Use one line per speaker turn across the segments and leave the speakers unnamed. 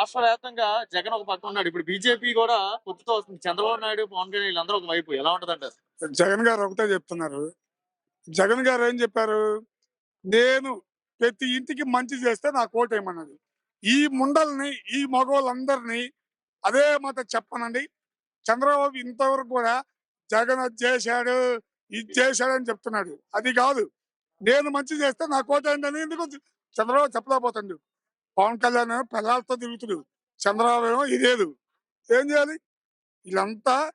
రాష్ట్ర వ్యాప్తంగా జగన్ ఒక పక్క ఉన్నాడు. ఇప్పుడు బీజేపీ కూడా పొత్తుతో వస్తుంది. చంద్రబాబు నాయుడు పవన్ కళ్యాణ్ వీళ్ళందరూ ఒక వైపు. ఎలా ఉంటది
జగన్ గారు ఒకటే చెప్తున్నారు. జగన్ గారు ఏం చెప్పారు? నేను ప్రతి ఇంటికి మంచి చేస్తే నా కోట ఏమన్నది. ఈ ముండల్ని ఈ మగవాళ్ళందరినీ అదే మాట చెప్పనండి. చంద్రబాబు ఇంతవరకు కూడా జగన్ అది చేశాడు ఇది చేశాడు అని చెప్తున్నాడు. అది కాదు. నేను మంచి చేస్తే నా కోట ఏంటని ఎందుకు చంద్రబాబు చెప్పలేకపోతాడు. పవన్ కళ్యాణ్ ప్రజలతో తిరుగుతుడు. చంద్రబాబు ఏమో ఇదేదు ఏం చేయాలి? వీళ్ళంతా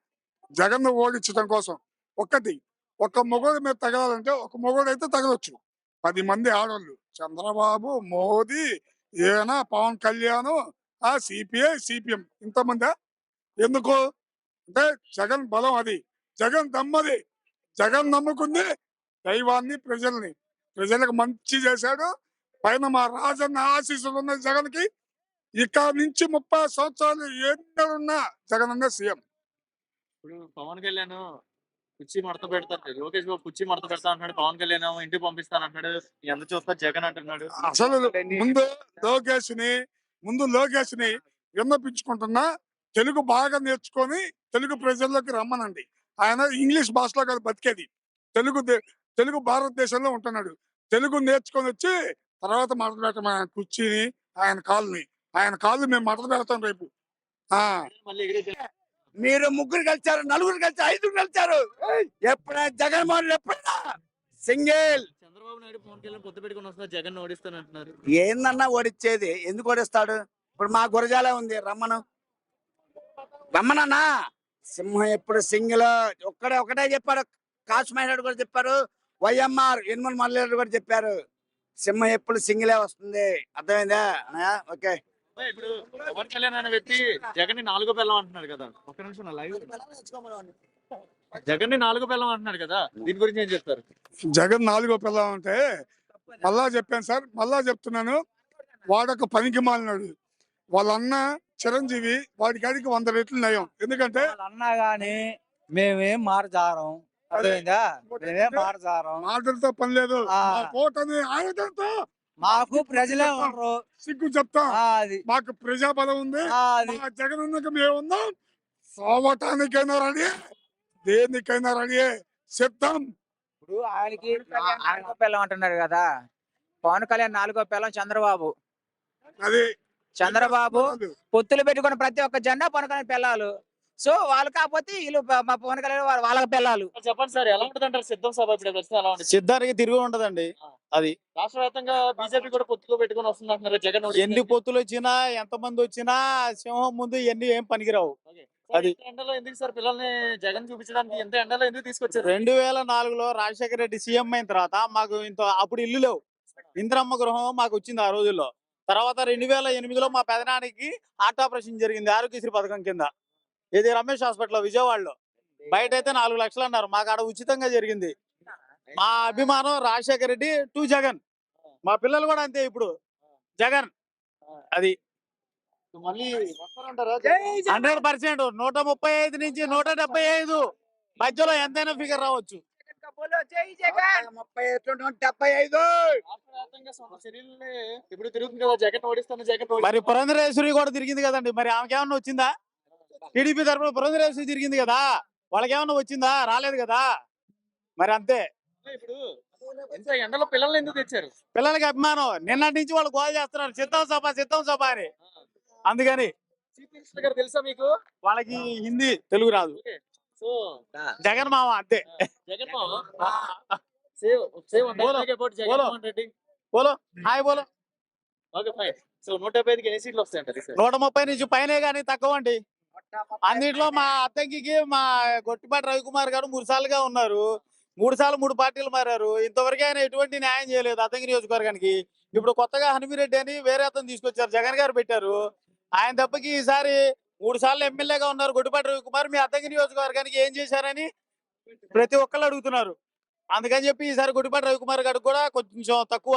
జగన్ ఓడించడం కోసం. ఒక్కటి ఒక మొగోడు మీద తగలాలంటే ఒక మొగోడు అయితే తగలొచ్చు. పది మంది ఆడవాళ్ళు చంద్రబాబు మోదీ ఏనా పవన్ కళ్యాణ్ ఆ సిపిఐ సిపిఎం ఇంతమందా? ఎందుకు? అంటే జగన్ బలం అది. జగన్ దమ్మది. జగన్ నమ్ముకుంది దైవాన్ని ప్రజల్ని. ప్రజలకు మంచి చేశాడు. పైన మా రాజన్న ఆశీస్సులు ఉన్న జగన్కి ఇక నుంచి ముప్పై సంవత్సరాలు ఎన్నడున్నా జగన్ అన్న సీఎం.
ఇప్పుడు పవన్ కళ్యాణ్ కుర్చీ మడత పెడతారు లోకేష్ బాబు కుర్చీ మడత పెడతా అంటున్నాడు. పవన్ కళ్యాణ్ ఇంటికి పంపిస్తాను అంటున్నాడు ఎంత చూస్తా జగన్ అంటున్నాడు.
అసలు ముందు లోకేష్ని ముందు లోకేష్ని విన్నపించుకుంటున్నా తెలుగు బాగా నేర్చుకొని తెలుగు ప్రజల్లోకి రమ్మనండి. ఆయన ఇంగ్లీష్ భాషలో కాదు బతికేది. తెలుగు తెలుగు భారతదేశంలో ఉంటున్నాడు. తెలుగు నేర్చుకొని వచ్చి తర్వాత మాట్లాడటం ఆయన కుర్చీని ఆయన కాళ్ళని ఆయన కాళ్ళు మేము మాటలు పెడతాం రేపు.
మీరు ముగ్గురు కలిసారు నలుగురు కలిసారు ఐదుగురు కలిసారు. ఎప్పుడైనా జగన్మోహన్ రెడ్డి ఎప్పుడైనా? సింగిల్.
చంద్రబాబు నాయుడు పెట్టుకుని వస్తున్నారు జగన్
ఏందన్నా ఓడిచ్చేది? ఎందుకు ఓడిస్తాడు? ఇప్పుడు మా గురజాలే ఉంది రమ్మను. రమ్మనన్నా. సింహం ఎప్పుడు సింగిల్? ఒక్కడే ఒకటే చెప్పారు. కాశ్మీర్ కూడా చెప్పారు. వైఎంఆర్ ఎనుమల మల్లేడు కూడా చెప్పారు. సింహం ఎప్పుడు సింగిలే వస్తుంది. అర్థమైందా? ఓకే.
ఇప్పుడు పవన్ కళ్యాణ్ అనే వ్యక్తి జగన్ని నాలుగో పిల్లం అంటున్నాడు కదా. ఒక్క నిమిషం లైవ్ జగన్ని నాలుగో పిల్లం అంటున్నాడు కదా. దీని గురించి ఏం చెప్తారు?
జగన్ నాలుగో పిల్లం అంటే మళ్ళా చెప్పాను సార్ మళ్ళా చెప్తున్నాను. వాడొక పనికి మాలినాడు. వాళ్ళ అన్న చిరంజీవి వాడి కాడికి వంద రెట్లు నయం. ఎందుకంటే
వాళ్ళు అన్నా గాని మేమేం మారజారం అర్థమైందా? మేమేం మారజారం
మాటలతో పని లేదు.
ఆ.
మా కోటని ఆయుధంతో
మాకు ప్రజలే ఉండరు.
సిగ్గు చెప్తాం. మాకు ప్రజాబలం ఉంది. జగన్ ఉన్నక ఉన్నాం సోవటానికైనా రెడీ దేనికైనా రెడీ సిద్ధం
ఇప్పుడు ఆయనకి నాలుగో పిల్లం అంటున్నాడు కదా. పవన్ కళ్యాణ్ నాలుగో పిల్లం చంద్రబాబు.
అది.
చంద్రబాబు. పొత్తులు పెట్టుకున్న ప్రతి ఒక్క జెండా పవన్ కళ్యాణ్ పిల్లలు. సో వాళ్ళు కాకపోతే వీళ్ళు మా పవన్ కళ్యాణ్ వాళ్ళ- వాళ్ళకి పిల్లలు
చెప్పండి సార్ ఎలా ఉంటుంది అంటారు సిద్ధం సభ
సిద్ధానికి తిరిగి ఉంటదండి అది.
రాష్ట్ర వ్యాప్తంగా బీజేపీ కూడా పొత్తుతో పెట్టుకుని వస్తుంది అంటున్నారు జగన్.
ఎన్ని పొత్తులు వచ్చినా ఎంత మంది వచ్చినా సింహం ముందు ఎన్ని ఏం పనికిరావు. అది.
ఎండలో ఎందుకు సార్ పిల్లల్ని జగన్ చూపించడానికి ఎంత ఎండలో ఎందుకు తీసుకొచ్చారు?
రెండు వేల నాలుగులో రాజశేఖర రెడ్డి సీఎం అయిన తర్వాత మాకు ఇంత అప్పుడు ఇల్లు లేవు. ఇంద్రమ్మ గృహం మాకు వచ్చింది ఆ రోజుల్లో. తర్వాత రెండు వేల ఎనిమిదిలో మా పెదనానికి హార్ట్ ఆపరేషన్ జరిగింది ఆరోగ్యశ్రీ పథకం కింద. ఇది రమేష్ హాస్పిటల్ విజయవాడలో. బయట అయితే నాలుగు లక్షలు అన్నారు మాకు ఆడ ఉచితంగా జరిగింది. మా అభిమానం రాజశేఖర రెడ్డి టు జగన్. మా పిల్లలు కూడా అంతే ఇప్పుడు. జగన్. అది. Hundred percent. నూట ముప్పై ఐదు నుంచి నూట డెబ్బై ఐదు మధ్యలో ఎంతైనా ఫిగర్ రావచ్చు. మరి పురంధరేశ్వరి కూడా తిరిగింది కదండి. మరి ఆమెకి ఏమన్నా వచ్చిందా? టీడీపీ తరఫున పురంధరేశ్వరి తిరిగింది కదా వాళ్ళకి ఏమన్నా వచ్చిందా? రాలేదు కదా? మరి అంతే.
ఇప్పుడు ఎంత ఎండలో పిల్లల్ని ఎందుకు తెచ్చారు?
పిల్లలకి అభిమానం. నిన్నటి నుంచి వాళ్ళు గోల్ చేస్తున్నారు. సిద్ధం సభ సిద్ధం సభ అని. అందుకని
తెలుసా మీకు?
వాళ్ళకి హిందీ తెలుగు రాదు.
సో
జగన్ మామ అంతే.
జగన్ సేవ్ సేవ్
బోలో, బోలో.
జగన్మోహన్ రెడ్డి?
బోలో హాయ్ బోలో.
Okay fine. సో నూట డెబ్బై ఐదుకి ఎన్ని సీట్లు వస్తాయంటారు ఈసారి?
నూట ముప్పై నుంచి పైనే కానీ తక్కువ అండి అన్నిట్లో మా అద్దంకికి మా గొట్టిపాటి రవికుమార్ గారు మూడు సార్లుగా ఉన్నారు. మూడు సార్లు మూడు పార్టీలు మారారు. ఇంతవరకు ఆయన ఎటువంటి న్యాయం చేయలేదు అద్దంకి నియోజకవర్గానికి. ఇప్పుడు కొత్తగా హనుమిరెడ్డి అని వేరే అతను తీసుకొచ్చారు. జగన్ గారు పెట్టారు. ఆయన తప్పకి ఈసారి మూడు సార్లు ఎమ్మెల్యేగా ఉన్నారు గొట్టిపాటి రవికుమార్. మీ అద్దంకి నియోజకవర్గానికి ఏం చేశారని ప్రతి ఒక్కళ్ళు అడుగుతున్నారు. అందుకని చెప్పి ఈసారి గొట్టిపాటి రవికుమార్ గారికి కూడా కొంచెం తక్కువ.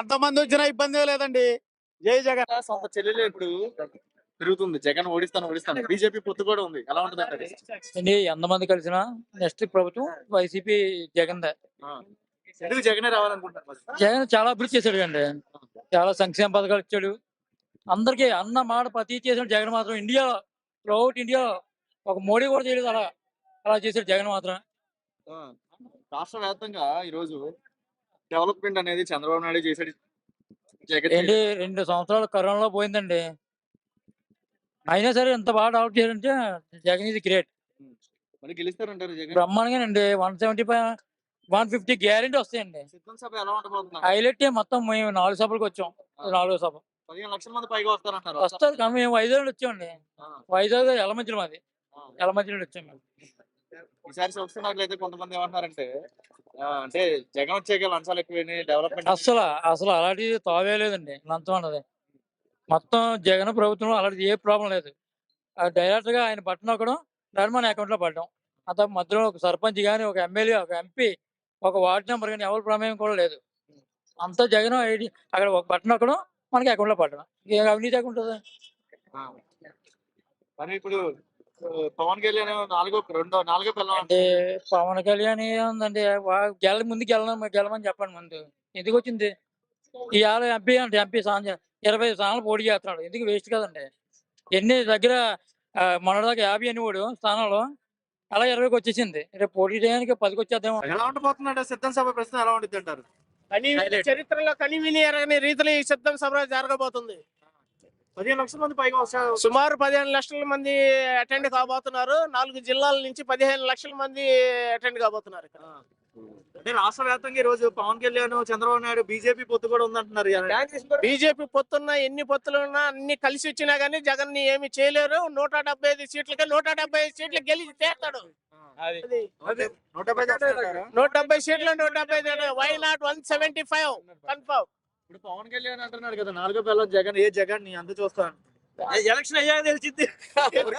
ఎంతమంది వచ్చినా ఇబ్బంది లేదండి. జై జగన్.
సొంత చెల్లెలు ఇప్పుడు. తిరుగుతుంది. జగన్ ఓడిస్తాను ఓడిస్తాను. బీజేపీ పొత్తు కూడా ఉంది. ఎలా ఉంటుంది
అండి ఎంతమంది కలిసినా నెక్స్ట్ ప్రభుత్వం వైసీపీ జగన్
ఎందుకు జగనే రావాలనుకుంటున్నారు మరి?
జగన్ చాలా అభివృద్ధి చేశాడు అండి చాలా సంక్షేమ పథకాలు ఇచ్చాడు. అందరికీ అన్న మాట ప్రతి చేసిన జగన్ మాత్రం. ఇండియా త్రూఅవుట్ ఇండియా ఒక మోడీ కూడా చేయలేదు అలా. అలా చేశాడు జగన్ మాత్రం.
ఆ, రాష్ట్ర వ్యాప్తంగా ఈరోజు డెవలప్మెంట్ అనేది చంద్రబాబు నాయుడు చేశాడు. జగన్
ఏంటి రెండు సంవత్సరాలు కరోనాలో పోయిందండి. అయినా సరే ఎంత బాగా డెవలప్ చేయాలంటే జగన్ ఇది గ్రేట్
మరి గెలుస్తారంటారు Jagan?
బ్రహ్మాండంగానండి. One seventy five one fifty guarantee వస్తాయండి హైలైట్ మొత్తం మేము నాలుగు సభలకు వచ్చాం. నాలుగో సభ.
పదిహేను లక్షల మంది పైగా వస్తారంటారు.
వస్తారు కానీ మేము వైజాగ్ నుండి వచ్చామండి. వైజాగ్ ఎలమంచిలో మాది. ఎలమంచి నుండి వచ్చాం మేము.
ఈసారి చూస్తున్నట్లయితే కొంతమంది ఏమంటున్నారంటే అంటే జగన్ వచ్చాక లంచాలు ఎక్కువైనాయి డెవలప్మెంట్
అసలు అసలు అలాంటిది తావే లేదండి. లంచం అన్నది. మొత్తం జగన్ ప్రభుత్వంలో అలాంటిది ఏ ప్రాబ్లం లేదు. డైరెక్ట్గా ఆయన బట్టన్ మన అకౌంట్లో పడడం. అంత మధ్యలో ఒక సర్పంచ్ కానీ ఒక ఎమ్మెల్యే ఒక ఎంపీ ఒక వార్డు నెంబర్ కానీ ఎవరి ప్రమేయం కూడా లేదు. అంతా జగన్ ఐడి అక్కడ ఒక బట్టన్ నొక్కడం మనకి అకౌంట్లో పడడం. ఏ అవినీతి అకౌంట్ ఉంటుంది.
మరి ఇప్పుడు పవన్ కళ్యాణ్ నాలుగో రెండో నాలుగో పిల్లలు
అంటే పవన్ కళ్యాణ్ ఏముందండి? గెల ముందు గెలమని చెప్పండి ముందు. ఎందుకు వచ్చింది? ఇవాళ ఎంపీ అంటే ఎంపీ స్థానం ఇరవై స్థానాలు పోటీ చేస్తున్నాడు. ఎందుకు వేస్ట్ కదండి? ఎన్ని దగ్గర మొన్నటిదాకా యాభై అని ఓడు స్థానంలో అలా ఇరవైకి వచ్చేసింది. రేపు పోటీ చేయడానికి పదికి వచ్చేద్దాం.
ఎలా ఉండబోతుందంటే సిద్ధం సభ ప్రశ్న ఎలా ఉంటుంది అంటారు.
చరిత్రలో కనివిని ఎరగని రీతిలో ఈ సిద్ధం సభ జరగబోతుంది.
పదిహేను లక్షల మంది పైగా వస్తారు
సుమారు పదిహేను లక్షల మంది అటెండ్ కాబోతున్నారు. నాలుగు జిల్లాల నుంచి పదిహేను లక్షల మంది అటెండ్ కాబోతున్నారు ఇక్కడ.
అంటే రాష్ట్ర వ్యాప్తంగా ఈ రోజు పవన్ కళ్యాణ్ చంద్రబాబు నాయుడు బీజేపీ పొత్తు కూడా ఉందంటున్నారు.
బీజేపీ పొత్తున్నా ఎన్ని పొత్తులు ఉన్నా అన్ని కలిసి వచ్చినా గానీ జగన్ని ఏమి చేయలేరు. నూట డెబ్బై ఐదు సీట్లకి నూట డెబ్బై ఐదు సీట్లు గెలిచి తీస్తాడు అది.
నూట- నూట డెబ్బై చేస్తారంటారా?
నూట డెబ్బై సీట్లు నూట డెబ్బై why not one seventy five confirm
ఇప్పుడు పవన్ కళ్యాణ్ అంటున్నాడు కదా నాలుగో పిల్లలు జగన్ ఏ జగన్ నీ అంత చూస్తాను. ఎలక్షన్ అయ్యాక తెలిసింది.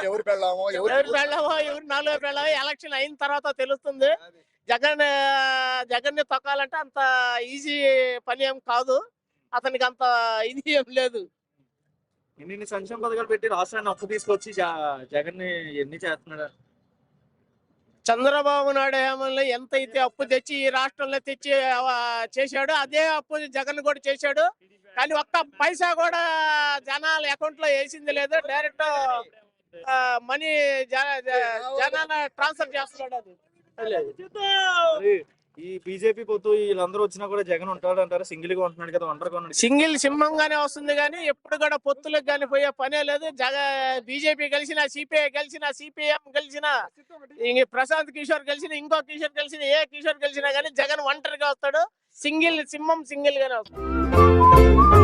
ఎవరు పెళ్ళామో
ఎవరు పెళ్ళామో ఎవరు నాలుగో పెళ్ళామో ఎలక్షన్ అయిన తర్వాత తెలుస్తుంది. జగన్ జగన్ని తొక్కాలంటే అంత ఈజీ పని ఏం కాదు. అతనికి అంత ఇది ఏం లేదు.
ఇన్ని ఇన్ని సంక్షేమ పథకాలు పెట్టి రాష్ట్రాన్ని అప్పు తీసుకొచ్చి జగన్ని ఎన్ని చేస్తున్నాడు?
చంద్రబాబు నాయుడు హయాంలో ఎంత అయితే అప్పు తెచ్చి ఈ రాష్ట్రంలో తెచ్చి చేశాడు అదే అప్పు జగన్ కూడా చేశాడు. కానీ ఒక్క పైసా కూడా జనాల అకౌంట్లో వేసింది లేదు. డైరెక్ట్ మనీ జనాల ట్రాన్స్ఫర్ చేస్తున్నాడు అది.
ఈ బీజేపీ పొత్తు వీళ్ళందరూ వచ్చినా కూడా జగన్ ఉంటాడు అంటారు? సింగిల్గా ఉంటున్నాడు కదా ఒంటరిగా ఉన్నాడు.
సింగిల్ సింహంగానే వస్తుంది కానీ ఎప్పుడు కూడా పొత్తులకు కానీ పోయే పనే లేదు. జగ బీజేపీ గెలిచిన సిపిఐ గెలిచిన సిపిఎం గెలిచిన ప్రశాంత్ కిషోర్ గెలిచిన ఇంకో కిషోర్ గెలిచిన ఏ కిషోర్ గెలిచినా కానీ జగన్ ఒంటరిగా వస్తాడు. సింగిల్ సింహం సింగిల్ గానే వస్తాడు.